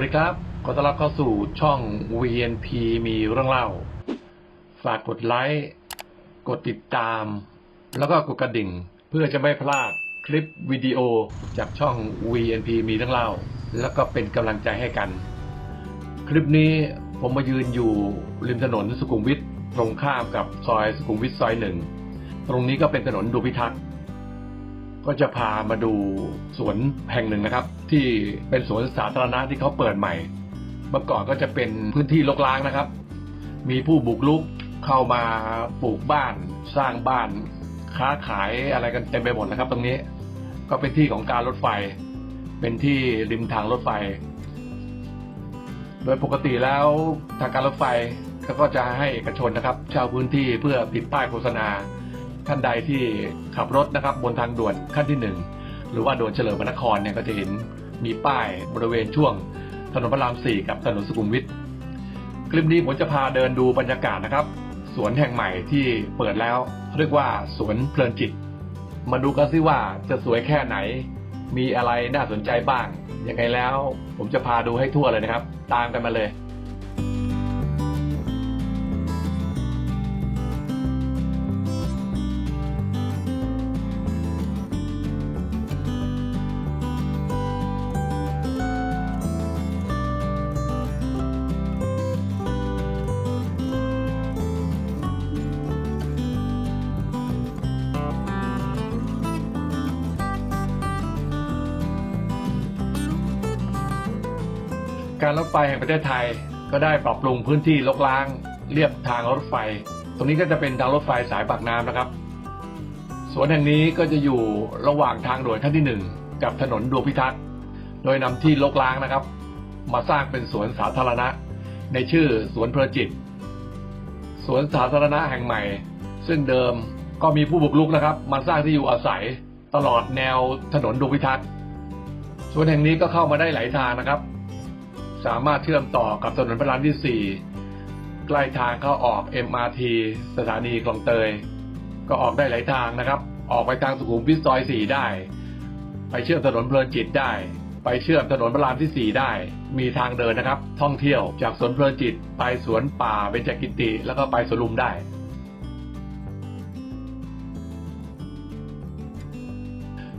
สวัสดีครับ ขอต้อนรับเข้าสู่ช่อง VNP มีเรื่องเล่า ฝากกดไลค์ กดติดตาม แล้วก็กดกระดิ่ง เพื่อจะไม่พลาดคลิปวิดีโอจากช่อง VNP มีเรื่องเล่า แล้วก็เป็นกำลังใจให้กัน คลิปนี้ผมมายืนอยู่ริมถนนสุขุมวิทตรงข้ามกับซอยสุขุมวิทซอยหนึ่ง ตรงนี้ก็เป็นถนนดูพิทักษ์ ก็จะพามาดูสวนแห่งหนึ่งนะครับ ที่เป็นสวนสาธารณะที่เขาเปิดใหม่ เมื่อก่อนก็จะเป็นพื้นที่รกร้างนะครับ มีผู้บุกรุกเข้ามาปลูกบ้านสร้างบ้าน ค้าขายอะไรกันเต็มไปหมดนะครับ ตรงนี้ก็เป็นที่ของการรถไฟ เป็นที่ริมทางรถไฟ โดยปกติแล้วทางการรถไฟเขาก็จะให้เอกชนนะครับ เช่าพื้นที่เพื่อติดป้ายโฆษณา ท่านใดที่ขับรถนะครับบนทางด่วนขั้นที่หนึ่งหรือว่าด่วนเฉลิมพระนครเนี่ยก็จะเห็นมีป้ายบริเวณช่วงถนนพระรามสี่กับถนนสุขุมวิทคลิปนี้ผมจะพาเดินดูบรรยากาศนะครับ สวนแห่งใหม่ที่เปิดแล้ว เรียกว่าสวนเพลินจิต มาดูกันซิว่าจะสวยแค่ไหน มีอะไรน่าสนใจบ้างยังไงแล้ว ผมจะพาดูให้ทั่วเลยนะครับ ตามกันมาเลย การรถไฟแห่งประเทศไทยก็ได้ปรับปรุงพื้นที่ลกล้างเรียบทางรถไฟ ตรงนี้ก็จะเป็นทางรถไฟสายปากน้ำนะครับ สวนแห่งนี้ก็จะอยู่ระหว่างทางด่วนขั้นที่หนึ่งกับถนนดวงพิทักษ์ โดยนำที่ลกล้างนะครับ มาสร้างเป็นสวนสาธารณะ ในชื่อสวนเพลจิต สวนสาธารณะแห่งใหม่ ซึ่งเดิมก็มีผู้บุกรุกนะครับ มาสร้างที่อยู่อาศัยตลอดแนวถนนดวงพิทักษ์สวนแห่งนี้ก็เข้ามาได้หลายทางนะครับ สามารถเชื่อมต่อกับถนนพระรามที่ 4 ใกล้ทางเข้าออก MRT สถานีคลองเตย ก็ออกได้หลายทางนะครับ ออกไปทางสุขุมวิทซอย 4 ได้ ไปเชื่อมถนนเพลินจิตได้ ไปเชื่อมถนนพระรามที่ 4 ได้ มีทางเดินนะครับ ท่องเที่ยวจากสวนเพลินจิต ไปสวนป่าเบญจกิติ แล้วก็ไปสวนลุมได้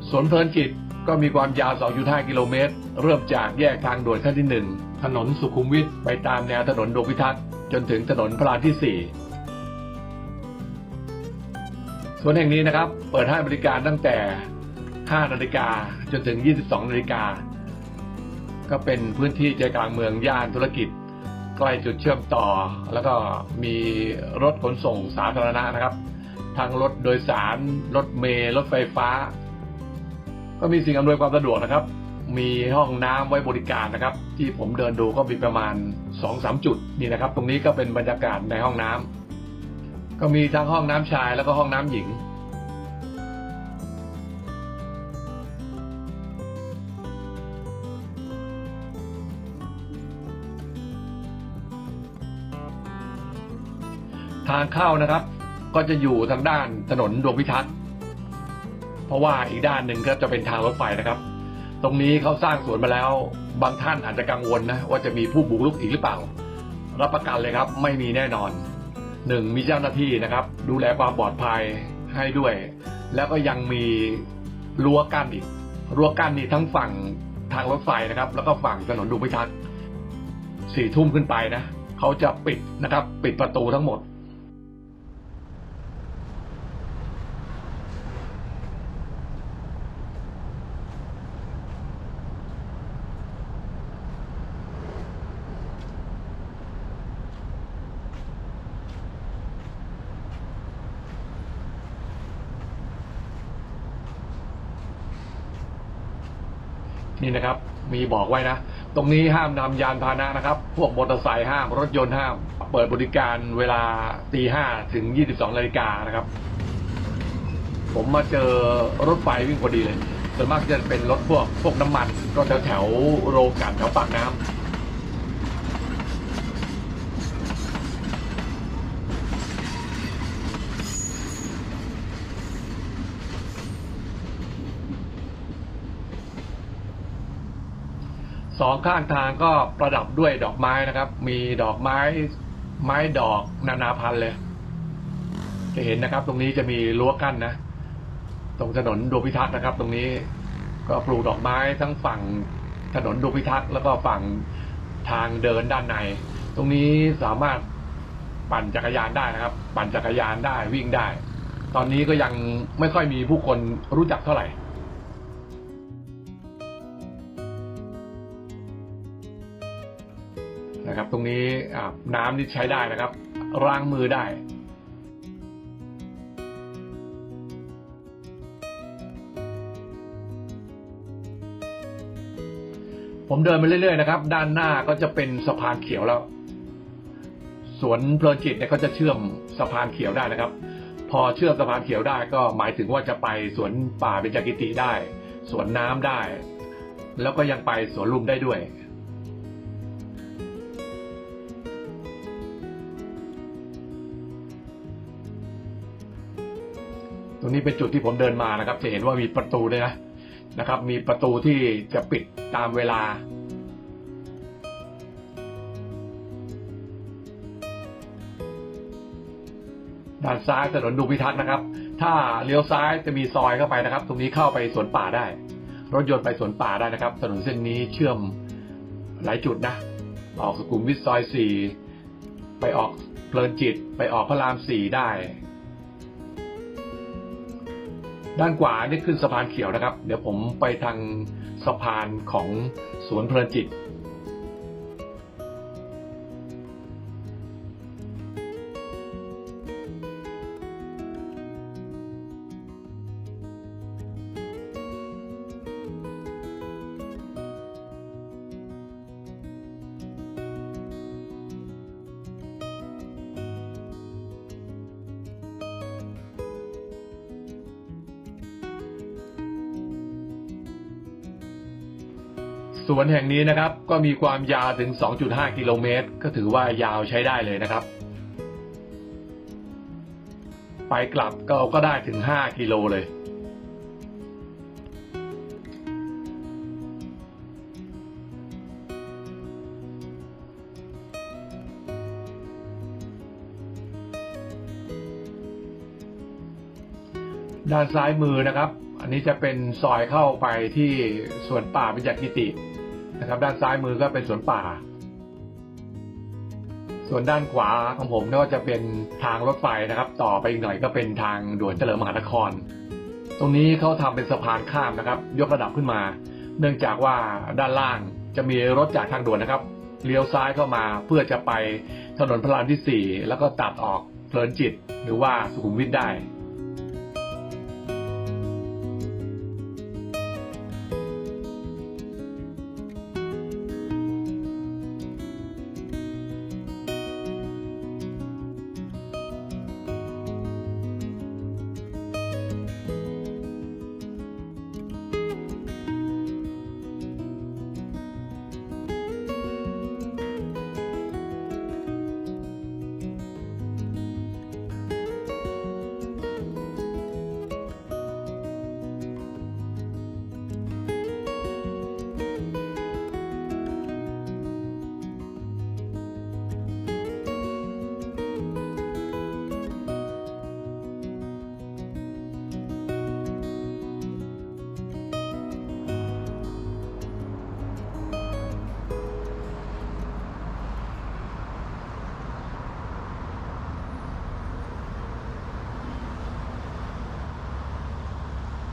สวนเพลินจิตก็มีความยาว 2.5 กิโลเมตร เริ่มจากแยกทางด่วนขั้นที่ 1 ถนนสุขุมวิทไปตามแนวถนนดวงพิทักษ์จนถึงถนนพระรามที่ 4สวนแห่งนี้นะครับ เปิดให้บริการตั้งแต่ 5 นาฬิกาจนถึง 22 นาฬิกา ก็เป็นพื้นที่ใจกลางเมืองย่านธุรกิจ ใกล้จุดเชื่อมต่อ แล้วก็มีรถขนส่งสาธารณะนะครับ ทั้งรถโดยสาร รถเมล์ รถไฟฟ้า ก็มีสิ่งอำนวยความสะดวกนะครับ มีห้องน้ำไว้บริการนะครับ ที่ผมเดินดูก็มีประมาณ2อสจุดนี่นะครับ ตรงนี้ก็เป็นบรรยากาศในห้องน้ำก็มีทั้งห้องน้ำชายแล้วก็ห้องน้ำหญิง ทางเข้านะครับก็จะอยู่ทางด้านถนนดวงพิทักษ์เพราะว่าอีกด้านหนึ่งก็จะเป็นทางรถไฟนะครับ ตรงนี้เขาสร้างสวนมาแล้ว บางท่านอาจจะกังวลนะว่าจะมีผู้บุกรุกอีกหรือเปล่า รับประกันเลยครับไม่มีแน่นอนหนึ่งมีเจ้าหน้าที่นะครับ ดูแลความปลอดภัยให้ด้วย แล้วก็ยังมีรั้วกั้นอีกรั้วกั้นนี่ทั้งฝั่งทางรถไฟนะครับ แล้วก็ฝั่งถนนดูพิทักษ์สี่ทุ่มขึ้นไปนะเขาจะปิดนะครับ ปิดประตูทั้งหมด นี่นะครับ มีบอกไว้นะ ตรงนี้ห้ามนำยานพาหนะนะครับ พวกมอเตอร์ไซค์ห้าม รถยนต์ห้าม เปิดบริการเวลาตีห้าถึงยี่สิบสองนาฬิกานะครับ ผมมาเจอรถไฟวิ่งพอดีเลยส่วนมากจะเป็นรถพวกพวกน้ำมัน ก็แถวแถวโรงกลันแถวปากน้ำ สองข้างทางก็ประดับด้วยดอกไม้นะครับ มีดอกไม้ไม้ดอกนานาพันธุ์เลย จะเห็นนะครับ ตรงนี้จะมีรั้วกั้นนะ ตรงถนนดวงพิทักษ์นะครับ ตรงนี้ก็ปลูกดอกไม้ทั้งฝั่งถนนดวงพิทักษ์แล้วก็ฝั่งทางเดินด้านใน ตรงนี้สามารถปั่นจักรยานได้นะครับ ปั่นจักรยานได้วิ่งได้ ตอนนี้ก็ยังไม่ค่อยมีผู้คนรู้จักเท่าไหร่ นะครับ ตรงนี้น้ำนี่ใช้ได้นะครับล้างมือได้ผมเดินไปเรื่อยๆนะครับ ด้านหน้าก็จะเป็นสะพานเขียวแล้ว สวนเพลินจิตเนี่ยก็จะเชื่อมสะพานเขียวได้นะครับ พอเชื่อมสะพานเขียวได้ก็หมายถึงว่าจะไปสวนป่าเบญจกิติได้ สวนน้ำได้ แล้วก็ยังไปสวนลุมได้ด้วย นี้เป็นจุดที่ผมเดินมานะครับ จะเห็นว่ามีประตูด้วยนะนะครับ มีประตูที่จะปิดตามเวลา ด้านซ้ายถนนดูพิทักษ์นะครับ ถ้าเลี้ยวซ้ายจะมีซอยเข้าไปนะครับ ตรงนี้เข้าไปสวนป่าได้ รถยนต์ไปสวนป่าได้นะครับ ถนนเส้นนี้เชื่อมหลายจุดนะออกสุขุมวิทซอยสี่ไปออกเพลินจิตไปออกพระรามสี่ได้ ด้านขวานี่ขึ้นสะพานเขียวนะครับ เดี๋ยวผมไปทางสะพานของสวนเพลินจิต วนแห่งนี้นะครับ ก็มีความยาวถึง 2.5 กิโลเมตร ก็ถือว่ายาวใช้ได้เลยนะครับ ไปกลับก็ก็ได้ถึง 5 กิโลเลย ด้านซ้ายมือนะครับ อันนี้จะเป็นซอยเข้าไปที่สวนป่าเป็นจักกิติ นะครับ ด้านซ้ายมือก็เป็นสวนป่า ส่วนด้านขวาของผมก็จะเป็นทางรถไฟนะครับ ต่อไปอีกหน่อยก็เป็นทางด่วนเฉลิมมหานคร ตรงนี้เขาทำเป็นสะพานข้ามนะครับ ยกระดับขึ้นมา เนื่องจากว่าด้านล่างจะมีรถจากทางด่วนนะครับเลี้ยวซ้ายเข้ามาเพื่อจะไปถนนพระรามที่ 4 แล้วก็ตัดออกเพลินจิต หรือว่าสุขุมวิทได้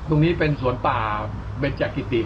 ตรงนี้เป็นสวนป่าเบญจกิติ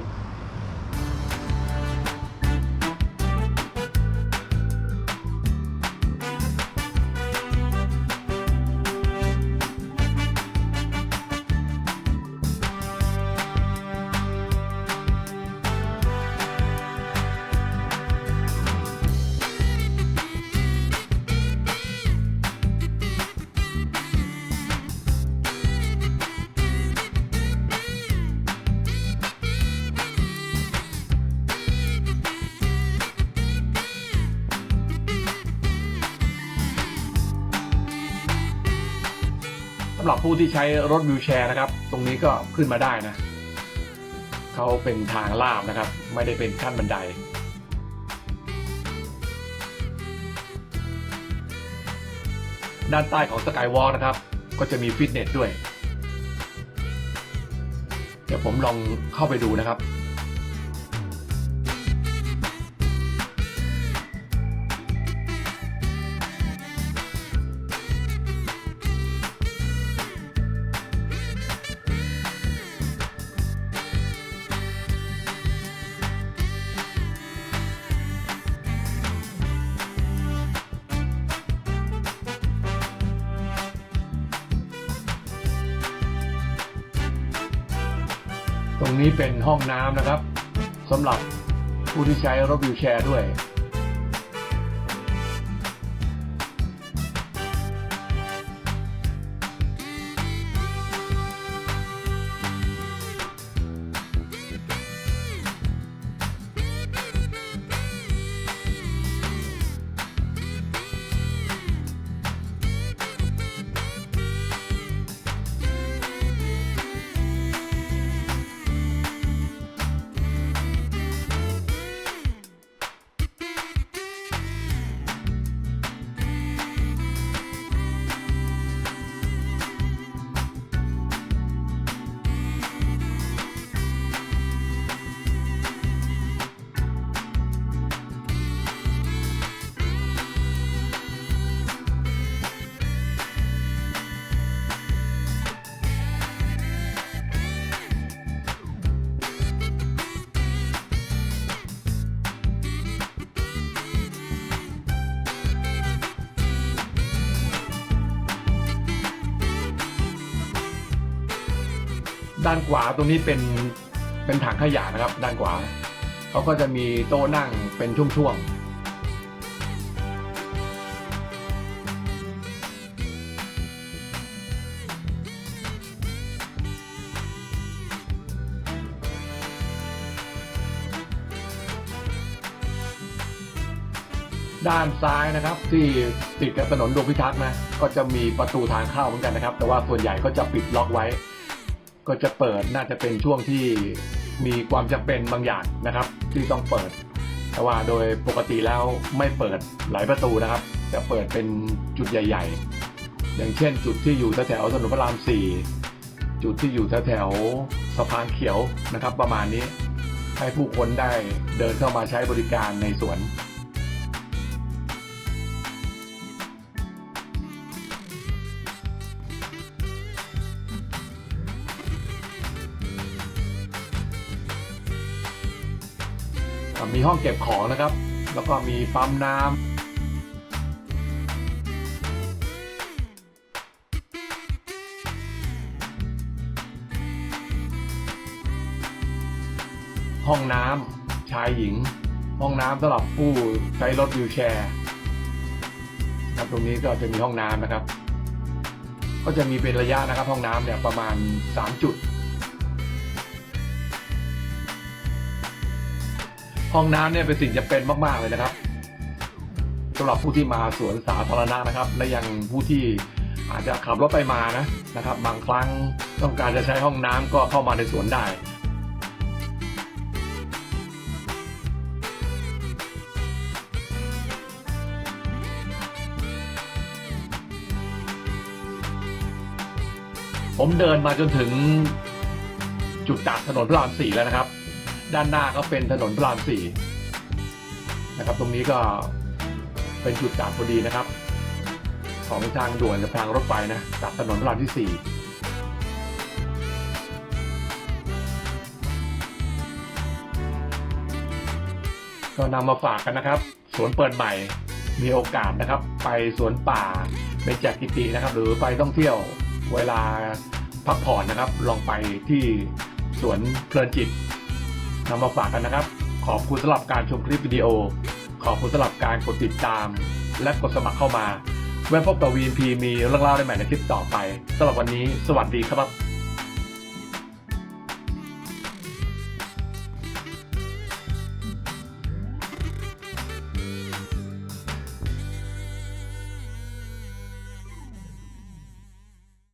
ำหรับผู้ที่ใช้รถวิวแชร์นะครับ ตรงนี้ก็ขึ้นมาได้นะเขาเป็นทางลาบนะครับ ไม่ได้เป็นขั้นบันได ด้านใต้ของสกายวอล์นะครับ ก็จะมีฟิตเนสด้วย เดี๋ยวผมลองเข้าไปดูนะครับ รงนี้เป็นห้องน้ำนะครับสำหรับผู้ที่ใช้รถวิวแชร์ด้วย ด้านขวาตรงนี้เป็นเป็นถังขยะนะครับ ด้านขวาเขาก็จะมีโต๊ะนั่งเป็นช่วงๆด้านซ้ายนะครับที่ติดกับถนนดวงพิทักษ์นะก็จะมีประตูทางเข้าเหมือนกันนะครับ แต่ว่าส่วนใหญ่ก็จะปิดล็อกไว้ ก็จะเปิดน่าจะเป็นช่วงที่มีความจำเป็นบางอย่างนะครับ ที่ต้องเปิด แต่ว่าโดยปกติแล้วไม่เปิดหลายประตูนะครับ จะเปิดเป็นจุดใหญ่ ๆ อย่างเช่น จุดที่อยู่แถวถนนพระรามสี่จุดที่อยู่แถวสะพานเขียวนะครับ ประมาณนี้ให้ผู้คนได้เดินเข้ามาใช้บริการในสวน มีห้องเก็บของนะครับ แล้วก็มีปั๊มน้ำห้องน้ำชายหญิง ห้องน้ำสำหรับผู้ใช้รถวิวแชร์ครับตรงนี้ก็จะมีห้องน้ำนะครับ ก็จะมีเป็นระยะนะครับ ห้องน้ำเนี่ยประมาณ 3 จุด ห้องน้ำเนี่ยเป็นสิ่งจำเป็นมาก ๆ เลยนะครับสำหรับผู้ที่มาสวนสาธารณะนะครับ และยังผู้ที่อาจจะขับรถไปมานะนะครับ บางครั้งต้องการจะใช้ห้องน้ำก็เข้ามาในสวนได้ผมเดินมาจนถึงจุดตัดถนนพระรามสี่แล้วนะครับ ด้านหน้าก็เป็นถนนพระรามสี่นะครับ ตรงนี้ก็เป็นจุดตัดพอดีนะครับ ของทางด่วนกับทางรถไฟนะตัดถนนพระรามที่สี่ก็นำมาฝากกันนะครับ สวนเปิดใหม่มีโอกาสนะครับ ไปสวนป่าเบญจกิตินะครับ หรือไปท่องเที่ยวเวลาพักผ่อนนะครับ ลองไปที่สวนเพลินจิต นำมาฝากกันนะครับ ขอบคุณสำหรับการชมคลิปวิดีโอ ขอบคุณสำหรับการกดติดตาม และกดสมัครเข้ามา ไว้พบกับ VNP มีเรื่องเล่าได้ใหม่ในคลิปต่อไปสำหรับวันนี้ สวัสดีครับ